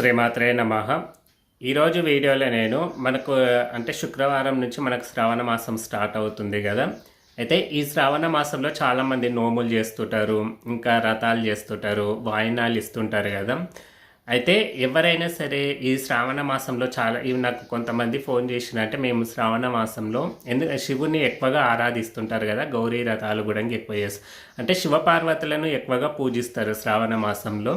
శ్రీమాత్రే నమ. ఈరోజు వీడియోలో నేను మనకు అంటే శుక్రవారం నుంచి మనకు శ్రావణ మాసం స్టార్ట్ అవుతుంది కదా. అయితే ఈ శ్రావణ మాసంలో చాలామంది నోములు చేస్తుంటారు ఇంకా రథాలు చేస్తుంటారు వాయినాలు ఇస్తుంటారు కదా. అయితే ఎవరైనా సరే ఈ శ్రావణ మాసంలో చాలా ఇవి నాకు కొంతమంది ఫోన్ చేసిన మేము శ్రావణ మాసంలో ఎందుకు శివుని ఎక్కువగా ఆరాధిస్తుంటారు కదా గౌరీ రథాలు కూడా ఎక్కువ చేస్తారు అంటే శివపార్వతులను ఎక్కువగా పూజిస్తారు శ్రావణ మాసంలో.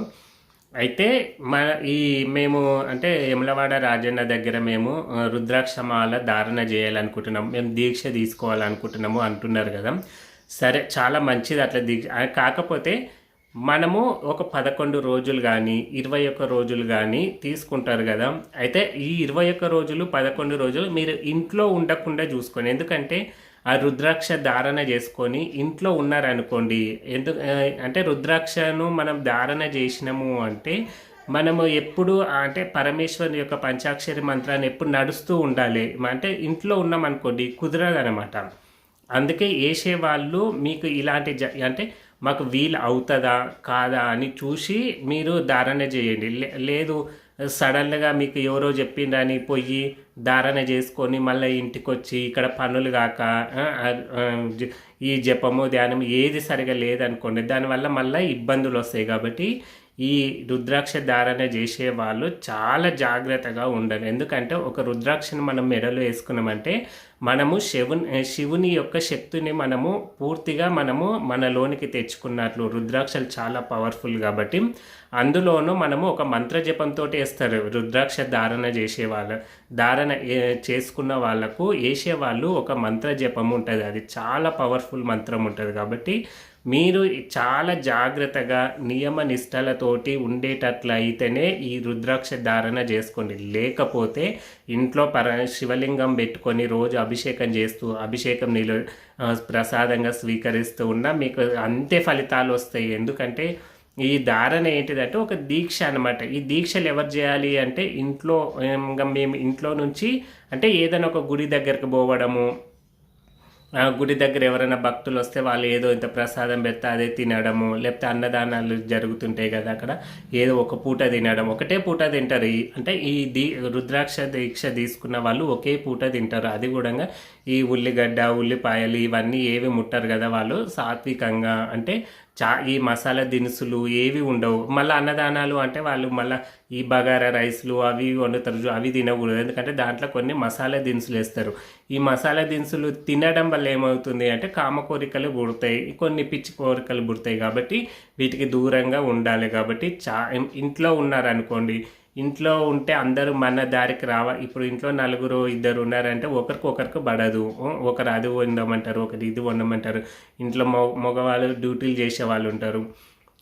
అయితే మన ఈ మేము అంటే యమలవాడ రాజన్న దగ్గర మేము రుద్రాక్షమాల ధారణ చేయాలనుకుంటున్నాము. మేము దీక్ష తీసుకోవాలనుకుంటున్నాము అంటున్నారు కదా. సరే చాలా మంచిది అట్లా దీక్ష. కాకపోతే మనము ఒక పదకొండు రోజులు కానీ ఇరవై ఒక్క రోజులు కానీ తీసుకుంటారు కదా. అయితే ఈ ఇరవై ఒక్క రోజులు పదకొండు రోజులు మీరు ఇంట్లో ఉండకుండా చూసుకోండి. ఎందుకంటే ఆ రుద్రాక్ష ధారణ చేసుకొని ఇంట్లో ఉన్నారనుకోండి ఎందుకు అంటే రుద్రాక్షను మనం ధారణ చేసినాము అంటే మనము ఎప్పుడు అంటే పరమేశ్వరుని యొక్క పంచాక్షరి మంత్రాన్ని ఎప్పుడు నడుస్తూ ఉండాలి. అంటే ఇంట్లో ఉన్నాం అనుకోండి కుదరదనమాట అందుకే వేసే వాళ్ళు మీకు ఇలాంటి జ అంటే మాకు వీలు అవుతుందా కాదా అని చూసి మీరు ధారణ చేయండి. లే- లేదు సడన్గా మీకు ఎవరో చెప్పిండ్రని పోయి ధారణ చేసుకొని మళ్ళీ ఇంటికి వచ్చి ఇక్కడ పనులు కాక ఈ జపము ధ్యానం ఏది సరిగా లేదనుకోండి దానివల్ల మళ్ళీ ఇబ్బందులు వస్తాయి కాబట్టి ఈ రుద్రాక్ష ధారణ చేసే వాళ్ళు చాలా జాగ్రత్తగా ఉండాలి. ఎందుకంటే ఒక రుద్రాక్షను మనం మెడలో వేసుకున్నామంటే మనము శివుని శివుని యొక్క శక్తిని మనము పూర్తిగా మనము మనలోనికి తెచ్చుకున్నట్లు. రుద్రాక్షలు చాలా పవర్ఫుల్ కాబట్టి అందులోనూ మనము ఒక మంత్ర జపంతో వేస్తారు. రుద్రాక్ష ధారణ చేసే వాళ్ళ ధారణ చేసుకున్న వాళ్ళకు వేసే వాళ్ళు ఒక మంత్ర జపం ఉంటుంది. అది చాలా పవర్ఫుల్ మంత్రం ఉంటుంది కాబట్టి మీరు చాలా జాగ్రత్తగా నియమ నిష్టలతోటి ఉండేటట్లు అయితేనే ఈ రుద్రాక్ష ధారణ చేసుకోండి. లేకపోతే ఇంట్లో పర శివలింగం పెట్టుకొని రోజు అభిషేకం చేస్తూ అభిషేకం నీళ్ళు ప్రసాదంగా స్వీకరిస్తూ ఉన్నా మీకు అంతే ఫలితాలు వస్తాయి. ఎందుకంటే ఈ ధారణ ఏంటిదంటే ఒక దీక్ష అనమాట ఈ దీక్షలు ఎవరు చేయాలి అంటే ఇంట్లో ఇంకా మేము ఇంట్లో నుంచి అంటే ఏదైనా ఒక గుడి దగ్గరకు పోవడము గుడి దగ్గర ఎవరైనా భక్తులు వస్తే వాళ్ళు ఏదో ఇంత ప్రసాదం పెడితే అదే తినడము లేకపోతే అన్నదానాలు జరుగుతుంటాయి కదా అక్కడ. ఏదో ఒక పూట తినడం ఒకటే పూట తింటారు. ఈ అంటే ఈ దీ రుద్రాక్ష దీక్ష తీసుకున్న వాళ్ళు ఒకే పూట తింటారు. అది కూడా ఈ ఉల్లిగడ్డ ఉల్లిపాయలు ఇవన్నీ ఏవి ముట్టరు కదా వాళ్ళు? సాత్వికంగా అంటే చా ఈ మసాలా దినుసులు ఏవి ఉండవు. మళ్ళీ అన్నదానాలు అంటే వాళ్ళు మళ్ళీ ఈ బగారా రైస్లు అవి ఇవి వండుతారు అవి తినకూడదు. ఎందుకంటే దాంట్లో కొన్ని మసాలా దినుసులు వేస్తారు. ఈ మసాలా దినుసులు తినడం వల్ల ఏమవుతుంది అంటే కామ కోరికలు పుడతాయి కొన్ని పిచ్చి కోరికలు పుడతాయి కాబట్టి వీటికి దూరంగా ఉండాలి కాబట్టి చా ఇంట్లో ఉన్నారనుకోండి ఇంట్లో ఉంటే అందరూ మన దారికి రావ ఇప్పుడు ఇంట్లో నలుగురు ఇద్దరు ఉన్నారంటే ఒకరికి ఒకరికి పడదు. ఒకరు అది వండమంటారు ఒకరు ఇది వండమంటారు. ఇంట్లో మగ మగవాళ్ళు డ్యూటీలు చేసే వాళ్ళు ఉంటారు.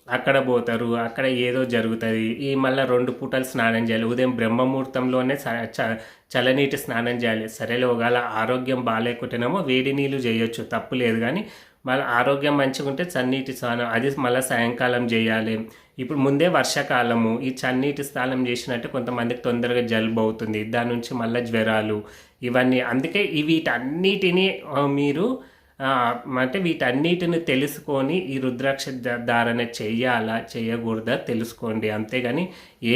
అక్కడ పోతారు అక్కడ ఏదో జరుగుతుంది. ఈ మళ్ళీ రెండు పూటలు స్నానం చేయాలి. ఉదయం బ్రహ్మముహూర్తంలోనే చ- చ- చల్లనీటి స్నానం చేయాలి. సరేలే ఒకవేళ ఆరోగ్యం బాగాలేకుంటేనేమో వేడి నీళ్ళు చేయొచ్చు. తప్పు లేదు కానీ మళ్ళీ ఆరోగ్యం మంచిగా ఉంటే చన్నీటి స్నానం అది మళ్ళీ సాయంకాలం చేయాలి. ఇప్పుడు ముందే వర్షాకాలము ఈ చన్నీటి స్నానం చేసినట్టు కొంతమందికి తొందరగా జలుబు అవుతుంది. దాని నుంచి మళ్ళీ జ్వరాలు ఇవన్నీ. అందుకే వీటన్నిటిని మీరు అంటే వీటన్నిటిని తెలుసుకొని ఈ రుద్రాక్ష ధారణ చెయ్యాలా చేయకూడదా తెలుసుకోండి. అంతేగాని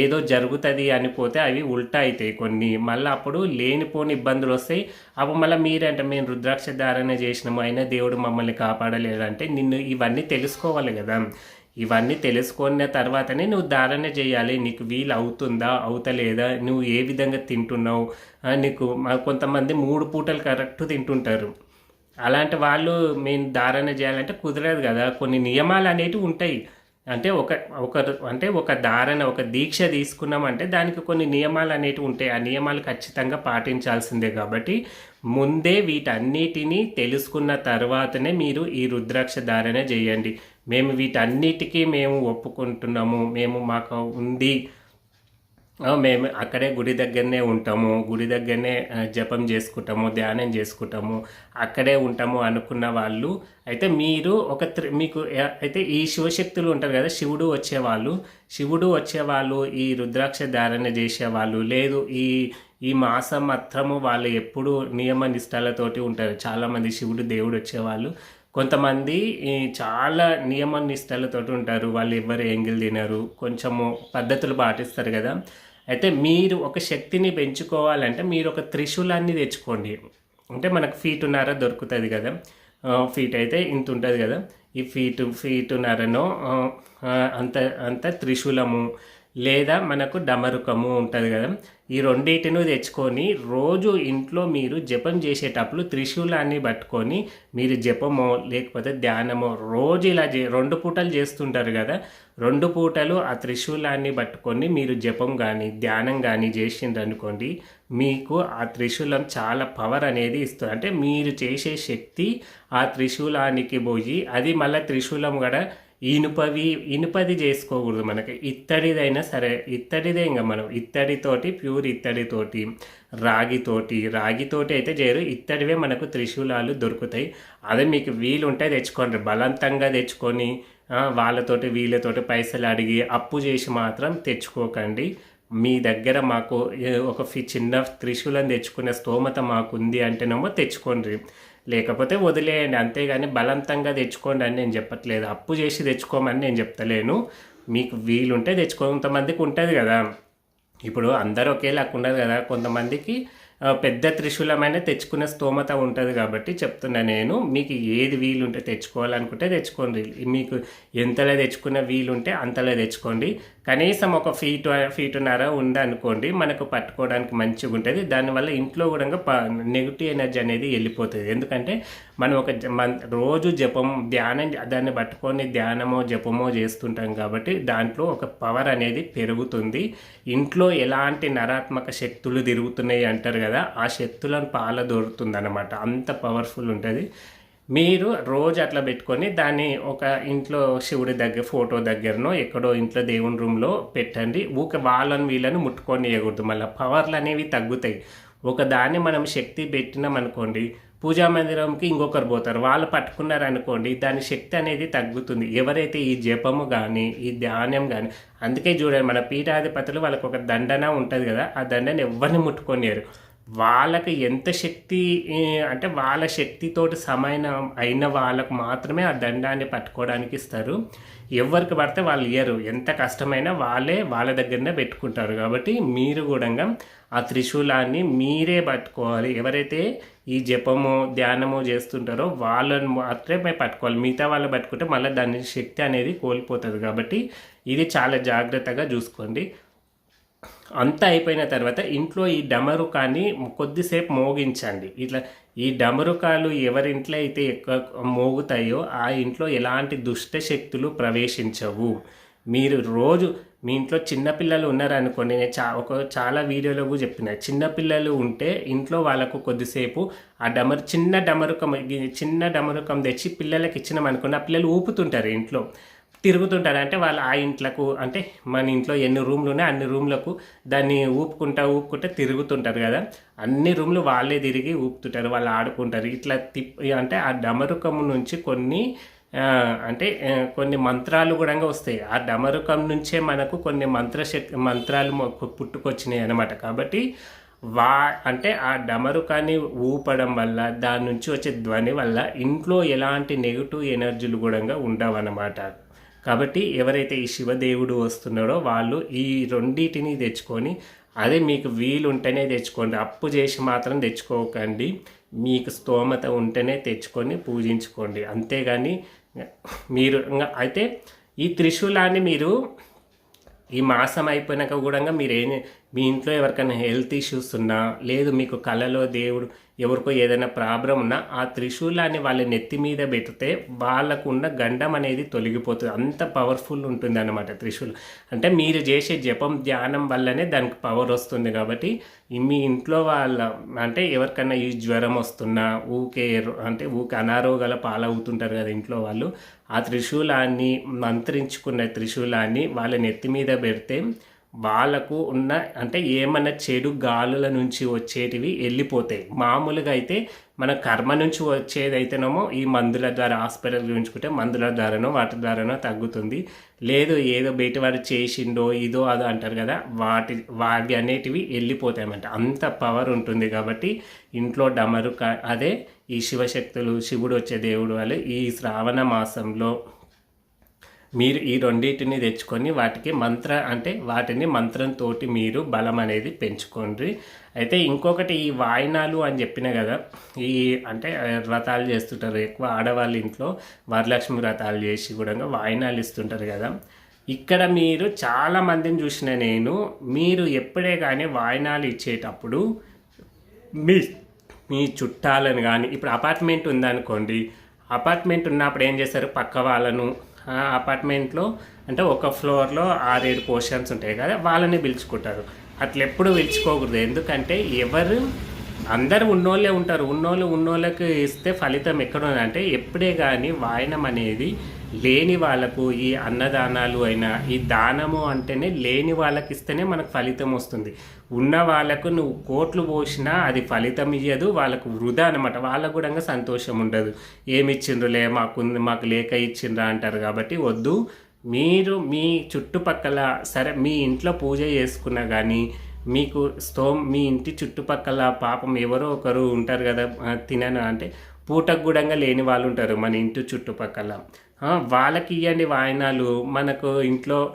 ఏదో జరుగుతుంది అని పోతే అవి ఉల్టా అవుతాయి కొన్ని. మళ్ళీ అప్పుడు లేనిపోని ఇబ్బందులు వస్తాయి. అప్పుడు మళ్ళీ మీరంటే మేము రుద్రాక్ష ధారణ చేసినాము అయినా దేవుడు మమ్మల్ని కాపాడలేదంటే నిన్ను ఇవన్నీ తెలుసుకోవాలి కదా. ఇవన్నీ తెలుసుకున్న తర్వాతనే నువ్వు ధారణ చేయాలి. నీకు వీలు అవుతుందా అవుతలేదా? నువ్వు ఏ విధంగా తింటున్నావు? నీకు కొంతమంది మూడు పూటలు కరెక్ట్ తింటుంటారు. అలాంటి వాళ్ళు మేము ధారణ చేయాలంటే కుదరదు కదా. కొన్ని నియమాలు అనేవి ఉంటాయి. అంటే ఒక ఒక అంటే ఒక ధారణ ఒక దీక్ష తీసుకున్నామంటే దానికి కొన్ని నియమాలు అనేటివి ఉంటాయి. ఆ నియమాలు ఖచ్చితంగా పాటించాల్సిందే కాబట్టి ముందే వీటన్నిటినీ తెలుసుకున్న తర్వాతనే మీరు ఈ రుద్రాక్ష ధారణ చేయండి. మేము వీటన్నిటికీ మేము ఒప్పుకుంటున్నాము. మేము మాకు ఉంది మేము అక్కడే గుడి దగ్గరనే ఉంటాము. గుడి దగ్గరనే జపం చేసుకుంటాము ధ్యానం చేసుకుంటాము. అక్కడే ఉంటాము అనుకున్న వాళ్ళు. అయితే మీరు ఒక త్రి- మీకు అయితే ఈ శివశక్తులు ఉంటారు కదా శివుడు వచ్చేవాళ్ళు. శివుడు వచ్చేవాళ్ళు ఈ రుద్రాక్ష ధారణ చేసేవాళ్ళు. లేదు ఈ ఈ మాసం మాత్రము వాళ్ళు ఎప్పుడు నియమ నిష్టాలతోటి ఉంటారు. చాలామంది శివుడు దేవుడు వచ్చేవాళ్ళు. కొంతమంది ఈ చాలా నియమ నిష్టలతో ఉంటారు. వాళ్ళు ఎవరు ఎంగిల్ తినరు. కొంచెము పద్ధతులు పాటిస్తారు కదా. అయితే మీరు ఒక శక్తిని పెంచుకోవాలంటే మీరు ఒక త్రిశూలాన్ని తెచ్చుకోండి. అంటే మనకు ఫీటున్నర దొరుకుతుంది కదా. ఫీట్ అయితే ఇంత ఉంటుంది కదా. ఈ ఫీటు ఫీటున్నరనో నరను అంత అంత త్రిశూలము లేదా మనకు డమరుకము ఉంటుంది కదా. ఈ రెండింటిని తెచ్చుకొని రోజు ఇంట్లో మీరు జపం చేసేటప్పుడు త్రిశూలాన్ని పట్టుకొని మీరు జపమో లేకపోతే ధ్యానమో రోజు ఇలా చే రెండు పూటలు చేస్తుంటారు కదా. రెండు పూటలు ఆ త్రిశూలాన్ని పట్టుకొని మీరు జపం కానీ ధ్యానం కానీ చేసిండ్రు అనుకోండి మీకు ఆ త్రిశూలం చాలా పవర్ అనేది ఇస్తుంది. అంటే మీరు చేసే శక్తి ఆ త్రిశూలానికి పోయి అది మళ్ళీ త్రిశూలం కూడా ఇనుపవి ఇనుపది చేసుకోకూడదు మనకి. ఇత్తడిదైనా సరే ఇత్తడిదే ఇంకా మనం. ఇత్తడితోటి ప్యూర్ ఇత్తడితోటి రాగితోటి రాగితోటి అయితే చేయరు. ఇత్తడివే మనకు త్రిశూలాలు దొరుకుతాయి. అదే మీకు వీలు ఉంటే తెచ్చుకోండి. బలవంతంగా తెచ్చుకొని వాళ్ళతోటి వీళ్ళతోటి పైసలు అడిగి అప్పు చేసి మాత్రం తెచ్చుకోకండి. మీ దగ్గర మాకు ఒక ఫి- చిన్న త్రిశూలం తెచ్చుకునే స్తోమత మాకుంది అంటేనేమో తెచ్చుకోండి. లేకపోతే వదిలేయండి. అంతేగాని బలవంతంగా తెచ్చుకోండి అని నేను చెప్పట్లేదు. అప్పు చేసి తెచ్చుకోమని నేను చెప్తలేను. మీకు వీలుంటే తెచ్చుకో. కొంతమందికి ఉంటుంది కదా. ఇప్పుడు అందరూ ఒకేలాగా ఉండదు కదా. కొంతమందికి పెద్ద త్రిశూలమైన తెచ్చుకునే స్తోమత ఉంటుంది కాబట్టి చెప్తున్నా నేను. మీకు ఏది వీలుంటే తెచ్చుకోవాలనుకుంటే తెచ్చుకోండి. మీకు ఎంతలో తెచ్చుకున్న వీలుంటే అంతలో తెచ్చుకోండి. కనీసం ఒక ఫీట్ ఫీటున్నర ఉందనుకోండి మనకు పట్టుకోవడానికి మంచిగా ఉంటుంది దానివల్ల ఇంట్లో కూడా నెగిటివ్ ఎనర్జీ అనేది వెళ్ళిపోతుంది. ఎందుకంటే మనం ఒక రోజు జపం ధ్యానం దాన్ని పట్టుకొని ధ్యానమో జపమో చేస్తుంటాం కాబట్టి దాంట్లో ఒక పవర్ అనేది పెరుగుతుంది. ఇంట్లో ఎలాంటి నరాత్మక శక్తులు తిరుగుతున్నాయి అంటారు కదా ఆ శక్తులను పాలదొరుకుతుంది అనమాట అంత పవర్ఫుల్ ఉంటుంది. మీరు రోజు అట్లా పెట్టుకొని దాన్ని ఒక ఇంట్లో శివుడి దగ్గర ఫోటో దగ్గరనో ఎక్కడో ఇంట్లో దేవుని రూమ్లో పెట్టండి. ఊక వాళ్ళని వీళ్ళని ముట్టుకొని వేయకూడదు మళ్ళీ పవర్లు అనేవి తగ్గుతాయి. ఒక దాన్ని మనం శక్తి పెట్టినాం అనుకోండి పూజా మందిరంకి ఇంకొకరు పోతారు. వాళ్ళు పట్టుకున్నారు అనుకోండి దాని శక్తి అనేది తగ్గుతుంది. ఎవరైతే ఈ జపము కానీ ఈ ధ్యానం కానీ అందుకే చూడండి మన పీఠాధిపతులు వాళ్ళకి ఒక దండన ఉంటుంది కదా ఆ దండని ఎవరిని ముట్టుకొనియరు. వాళ్ళకి ఎంత శక్తి అంటే వాళ్ళ శక్తితోటి సమానం అయిన వాళ్ళకు మాత్రమే ఆ దండాన్ని పట్టుకోవడానికి ఇస్తారు. ఎవరికి పడితే వాళ్ళు ఇయ్యరు. ఎంత కష్టమైనా వాళ్ళే వాళ్ళ దగ్గరనే పెట్టుకుంటారు. కాబట్టి మీరు కూడా ఆ త్రిశూలాన్ని మీరే పట్టుకోవాలి. ఎవరైతే ఈ జపము ధ్యానము చేస్తుంటారో వాళ్ళని మాత్రమే పట్టుకోవాలి. మిగతా వాళ్ళు పట్టుకుంటే మళ్ళీ దాని శక్తి అనేది కోల్పోతుంది. కాబట్టి ఇది చాలా జాగ్రత్తగా చూసుకోండి. అంతా అయిపోయిన తర్వాత ఇంట్లో ఈ డమరుకాన్ని కొద్దిసేపు మోగించండి. ఇట్లా ఈ డమరుకాలు ఎవరింట్లో అయితే ఎక్కువ మోగుతాయో ఆ ఇంట్లో ఎలాంటి దుష్ట శక్తులు ప్రవేశించవు. మీరు రోజు మీ ఇంట్లో చిన్నపిల్లలు ఉన్నారనుకోండి నేను చా ఒక చాలా వీడియోలో కూడా చెప్పిన చిన్నపిల్లలు ఉంటే ఇంట్లో వాళ్ళకు కొద్దిసేపు ఆ డమరు చిన్న డమరుకం చిన్న డమరుకం తెచ్చి పిల్లలకి ఇచ్చినాం అనుకోండి ఆ పిల్లలు ఊపుతుంటారు ఇంట్లో. తిరుగుతుంటారు. అంటే వాళ్ళు ఆ ఇంట్లకు అంటే మన ఇంట్లో ఎన్ని రూమ్లు ఉన్నాయి అన్ని రూమ్లకు దాన్ని ఊపుకుంటా ఊపుకుంటా తిరుగుతుంటారు కదా. అన్ని రూమ్లు వాళ్ళే తిరిగి ఊపుతుంటారు వాళ్ళు ఆడుకుంటారు. ఇట్లా తిప్ అంటే ఆ డమరుకం నుంచి కొన్ని అంటే కొన్ని మంత్రాలు కూడా వస్తాయి. ఆ డమరుకం నుంచే మనకు కొన్ని మంత్రశక్తి మంత్రాలు పుట్టుకొచ్చినాయి అనమాట కాబట్టి వా అంటే ఆ డమరుకాన్ని ఊపడం వల్ల దాని నుంచి వచ్చే ధ్వని వల్ల ఇంట్లో ఎలాంటి నెగిటివ్ ఎనర్జీలు కూడా ఉండవన్నమాట. కాబట్టి ఎవరైతే ఈ శివదేవుడు వస్తున్నాడో వాళ్ళు ఈ రెండింటిని తెచ్చుకొని అదే మీకు వీలు ఉంటేనే తెచ్చుకోండి. అప్పు చేసి మాత్రం తెచ్చుకోకండి. మీకు స్తోమత ఉంటేనే తెచ్చుకొని పూజించుకోండి. అంతేగాని మీరు అయితే ఈ త్రిశూలాన్ని మీరు ఈ మాసం అయిపోయినాక కూడా మీరు ఏం మీ ఇంట్లో ఎవరికైనా హెల్త్ ఇష్యూస్ ఉన్నా లేదు మీకు కళలో దేవుడు ఎవరికో ఏదైనా ప్రాబ్లం ఉన్నా ఆ త్రిశూలాన్ని వాళ్ళ నెత్తి మీద పెడితే వాళ్ళకు ఉన్న గండం అనేది తొలగిపోతుంది. అంత పవర్ఫుల్ ఉంటుంది అన్నమాట త్రిశూలం. అంటే మీరు చేసే జపం ధ్యానం వల్లనే దానికి పవర్ వస్తుంది కాబట్టి మీ ఇంట్లో వాళ్ళ అంటే ఎవరికైనా ఈ జ్వరం వస్తున్నా ఊకే అంటే ఊకే అనారోగ్యాల పాలవుతుంటారు కదా ఇంట్లో వాళ్ళు ఆ త్రిశూలాన్ని మంత్రించుకున్న త్రిశూలాన్ని వాళ్ళ నెత్తి మీద పెడితే వాళ్ళకు ఉన్న అంటే ఏమన్నా చెడు గాలుల నుంచి వచ్చేటివి వెళ్ళిపోతాయి. మామూలుగా అయితే మన కర్మ నుంచి వచ్చేదైతేనేమో ఈ మందుల ద్వారా హాస్పిటల్ చూపించుకుంటే మందుల ద్వారానో వాటి ద్వారానో తగ్గుతుంది. లేదు ఏదో బయట వాడు చేసిండో ఇదో అదో అంటారు కదా వాటి వాటి అనేటివి వెళ్ళిపోతాయన్నమాట. అంత పవర్ ఉంటుంది కాబట్టి ఇంట్లో డమరు క- అదే ఈ శివశక్తులు శివుడు వచ్చే దేవుడు వాళ్ళు ఈ శ్రావణ మాసంలో మీరు ఈ రెండింటిని తెచ్చుకొని వాటికి మంత్ర అంటే వాటిని మంత్రంతో మీరు బలం అనేది పెంచుకోండి. అయితే ఇంకొకటి ఈ వాయినాలు అని చెప్పిన కదా ఈ అంటే వ్రతాలు చేస్తుంటారు. ఎక్కువ ఆడవాళ్ళ ఇంట్లో వరలక్ష్మి వ్రతాలు చేసి కూడా వాయినాలు ఇస్తుంటారు కదా. ఇక్కడ మీరు చాలా మందిని చూసిన నేను మీరు ఎప్పుడే కానీ వాయినాలు ఇచ్చేటప్పుడు మీ మీ చుట్టాలను కానీ ఇప్పుడు అపార్ట్మెంట్ ఉందనుకోండి. అపార్ట్మెంట్ ఉన్నప్పుడు ఏం చేస్తారు? పక్క వాళ్ళను అపార్ట్మెంట్లో అంటే ఒక ఫ్లోర్లో ఆరేడు పోర్షన్స్ ఉంటాయి కదా వాళ్ళని పిలుచుకుంటారు. అట్లా ఎప్పుడు పిలుచుకోకూడదు. ఎందుకంటే ఎవరు అందరు ఉన్నోళ్ళే ఉంటారు. ఉన్నోళ్ళు ఉన్నోళ్ళకి ఇస్తే ఫలితం ఎక్కడ ఉందంటే ఎప్పుడే కానీ వాయనం అనేది లేని వాళ్ళకు ఈ అన్నదానాలు అయినా ఈ దానము అంటేనే లేని వాళ్ళకి ఇస్తేనే మనకు ఫలితం వస్తుంది. ఉన్న వాళ్ళకు నువ్వు కోట్లు పోసినా అది ఫలితం ఇయ్యదు వాళ్ళకు వృధా అనమాట వాళ్ళకు కూడా సంతోషం ఉండదు. ఏమి ఇచ్చిండ్రులే మాకు మాకు లేక ఇచ్చిండ్రా అంటారు కాబట్టి వద్దు. మీరు మీ చుట్టుపక్కల సరే మీ ఇంట్లో పూజ చేసుకున్నా కానీ మీకు స్తోమ్ మీ ఇంటి చుట్టుపక్కల పాపం ఎవరో ఒకరు ఉంటారు కదా తినను అంటే పూటకు గూడంగా లేని వాళ్ళు ఉంటారు మన ఇంటి చుట్టుపక్కల. వాళ్ళకి ఇవ్వండి వాయనాలు. మనకు ఇంట్లో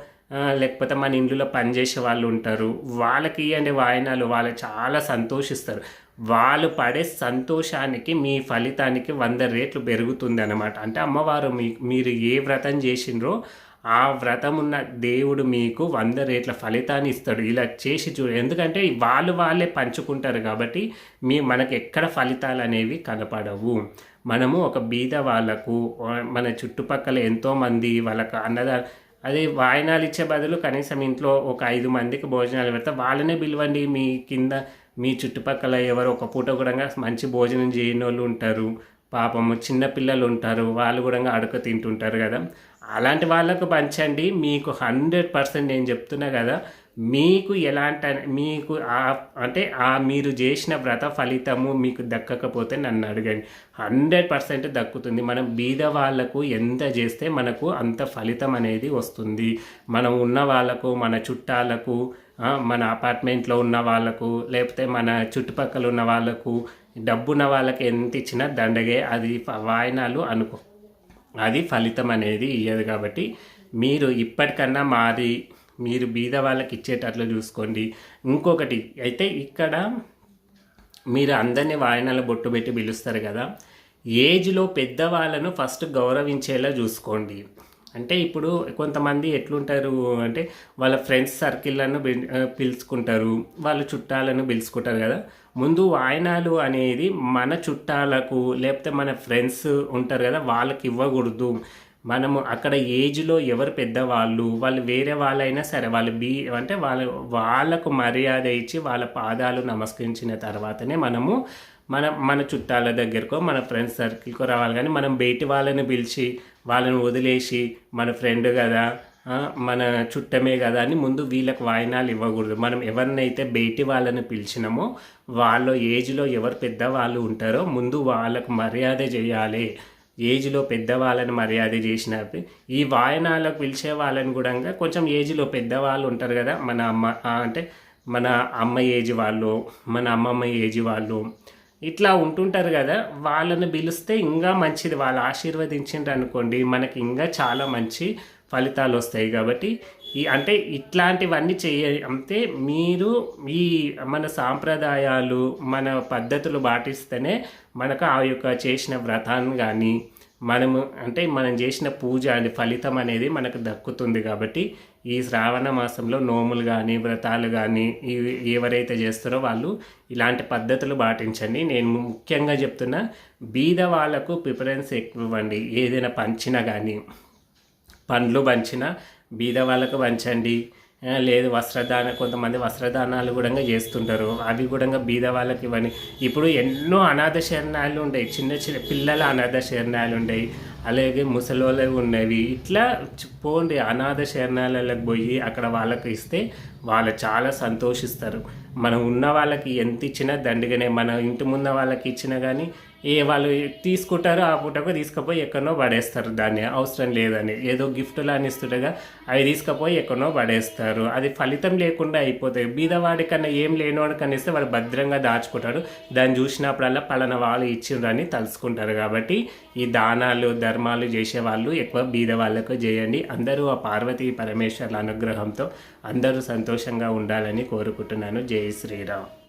లేకపోతే మన ఇంట్లో పనిచేసే వాళ్ళు ఉంటారు. వాళ్ళకి ఇవ్వండి వాయనాలు. వాళ్ళు చాలా సంతోషిస్తారు. వాళ్ళు పడే సంతోషానికి మీ ఫలితానికి వంద రేట్లు పెరుగుతుంది అనమాట అంటే అమ్మవారు మీ మీరు ఏ వ్రతం చేసిండ్రో ఆ వ్రతం ఉన్న దేవుడు మీకు వంద రేట్ల ఫలితాన్ని ఇస్తాడు. ఇలా చేసి చూడు ఎందుకంటే వాళ్ళు వాళ్ళే పంచుకుంటారు కాబట్టి మీ మనకు ఎక్కడ ఫలితాలు అనేవి కనపడవు. మనము ఒక బీద వాళ్ళకు మన చుట్టుపక్కల ఎంతోమంది వాళ్ళకు అన్నదా అది వాయినాలు ఇచ్చే బదులు కనీసం ఇంట్లో ఒక ఐదు మందికి భోజనాలు పెడతా వాళ్ళనే పిలవండి. మీ కింద మీ చుట్టుపక్కల ఎవరు ఒక పూట కూడా మంచి భోజనం చేయని వాళ్ళు ఉంటారు. పాపము చిన్న పిల్లలు ఉంటారు. వాళ్ళు కూడా అడక తింటుంటారు కదా. అలాంటి వాళ్ళకు పంచండి. మీకు హండ్రెడ్ పర్సెంట్ నేను చెప్తున్నా కదా మీకు ఎలాంటి మీకు అంటే ఆ మీరు చేసిన వ్రత ఫలితము మీకు దక్కకపోతే నన్ను అడగండి. హండ్రెడ్ పర్సెంట్ దక్కుతుంది. మనం బీద వాళ్ళకు ఎంత చేస్తే మనకు అంత ఫలితం అనేది వస్తుంది. మనం ఉన్న వాళ్ళకు మన చుట్టాలకు మన అపార్ట్మెంట్లో ఉన్న వాళ్ళకు లేకపోతే మన చుట్టుపక్కల ఉన్న వాళ్ళకు డబ్బున్న వాళ్ళకి ఎంత ఇచ్చినా దండగే. అది వాయనాలు అనుకో అది ఫలితం అనేది ఇయ్యదు కాబట్టి మీరు ఇప్పటికన్నా మాది మీరు బీద వాళ్ళకి ఇచ్చేటట్లు చూసుకోండి. ఇంకొకటి అయితే ఇక్కడ మీరు అందరినీ వాయనాల బొట్టు పెట్టి పిలుస్తారు కదా. ఏజ్లో పెద్దవాళ్ళను ఫస్ట్ గౌరవించేలా చూసుకోండి. అంటే ఇప్పుడు కొంతమంది ఎట్లుంటారు అంటే వాళ్ళ ఫ్రెండ్స్ సర్కిల్లను పిలుచుకుంటారు. వాళ్ళ చుట్టాలను పిలుచుకుంటారు కదా. ముందు వాయనాలు అనేది మన చుట్టాలకు లేకపోతే మన ఫ్రెండ్స్ ఉంటారు కదా వాళ్ళకి ఇవ్వకూడదు. మనము అక్కడ ఏజ్లో ఎవరు పెద్దవాళ్ళు వాళ్ళు వేరే వాళ్ళైనా సరే వాళ్ళు బీ అంటే వాళ్ళ వాళ్ళకు మర్యాద ఇచ్చి వాళ్ళ పాదాలు నమస్కరించిన తర్వాతనే మనము మన మన చుట్టాల దగ్గరకో మన ఫ్రెండ్స్ సర్కిల్కో రావాలి. కానీ మనం బయటి వాళ్ళని పిలిచి వాళ్ళని వదిలేసి మన ఫ్రెండ్ కదా మన చుట్టమే కదా అని ముందు వీళ్ళకి వాయినాలు ఇవ్వకూడదు. మనం ఎవరినైతే బయటి వాళ్ళని పిలిచినామో వాళ్ళ ఏజ్లో ఎవరు పెద్దవాళ్ళు ఉంటారో ముందు వాళ్ళకు మర్యాద చేయాలి. ఏజ్లో పెద్దవాళ్ళని మర్యాద చేసినప్పుడు ఈ వాయనాలకు పిలిచే వాళ్ళని కూడా కొంచెం ఏజ్లో పెద్దవాళ్ళు ఉంటారు కదా మన అమ్మ అంటే మన అమ్మ ఏజ్ వాళ్ళు మన అమ్మమ్మ ఏజ్ వాళ్ళు ఇట్లా ఉంటుంటారు కదా వాళ్ళని పిలిస్తే ఇంకా మంచిది వాళ్ళు ఆశీర్వదించిండ్రు అనుకోండి మనకి ఇంకా చాలా మంచి ఫలితాలు వస్తాయి కాబట్టి ఈ అంటే ఇట్లాంటివన్నీ చేయ అంటే మీరు ఈ మన సాంప్రదాయాలు మన పద్ధతులు పాటిస్తేనే మనకు ఆ యొక్క చేసిన వ్రతాన్ని కానీ మనము అంటే మనం చేసిన పూజ అని ఫలితం అనేది మనకు దక్కుతుంది కాబట్టి ఈ శ్రావణ మాసంలో నోములు కానీ వ్రతాలు కానీ ఎవరైతే చేస్తారో వాళ్ళు ఇలాంటి పద్ధతులు పాటించండి. నేను ముఖ్యంగా చెప్తున్నా బీద వాళ్ళకు ప్రిఫరెన్స్ ఎక్కువ ఇవ్వండి. ఏదైనా పంచినా కానీ పండ్లు పంచినా బీద వాళ్ళకు పంచండి. లేదు వస్త్రదాన కొంతమంది వస్త్రదానాలు కూడా చేస్తుంటారు. అవి కూడా బీద వాళ్ళకి ఇవ్వని. ఇప్పుడు ఎన్నో అనాథ శరణాలు ఉండేవి చిన్న చిన్న పిల్లల అనాథ శరణాలు ఉండేవి అలాగే ముసలోళ్ళు ఉన్నవి. ఇట్లా పోండి అనాథ శరణాలకు పోయి అక్కడ వాళ్ళకి ఇస్తే వాళ్ళు చాలా సంతోషిస్తారు. మనం ఉన్న వాళ్ళకి ఎంత ఇచ్చినా దండిగానే. మన ఇంటి ముందు వాళ్ళకి ఇచ్చినా కానీ ఏ వాళ్ళు తీసుకుంటారు ఆ పూటకు తీసుకుపోయి ఎక్కడనో పడేస్తారు. దాన్ని అవసరం లేదని. ఏదో గిఫ్ట్లు అని ఇస్తుండగా అవి తీసుకుపోయి ఎక్కడనో పడేస్తారు. అది ఫలితం లేకుండా అయిపోతాయి. బీదవాడి కన్నా ఏం లేనివాడి కన్నా ఇస్తే వాడు భద్రంగా దాచుకుంటాడు. దాన్ని చూసినప్పుడల్లా పలానా వాళ్ళు ఇచ్చిండ్రని తలుసుకుంటారు కాబట్టి ఈ దానాలు ధర్మాలు చేసే వాళ్ళు ఎక్కువ బీద వాళ్ళకు చేయండి. అందరూ ఆ పార్వతీ పరమేశ్వర్ల అనుగ్రహంతో అందరూ సంతోషంగా ఉండాలని కోరుకుంటున్నాను. జై శ్రీరామ్.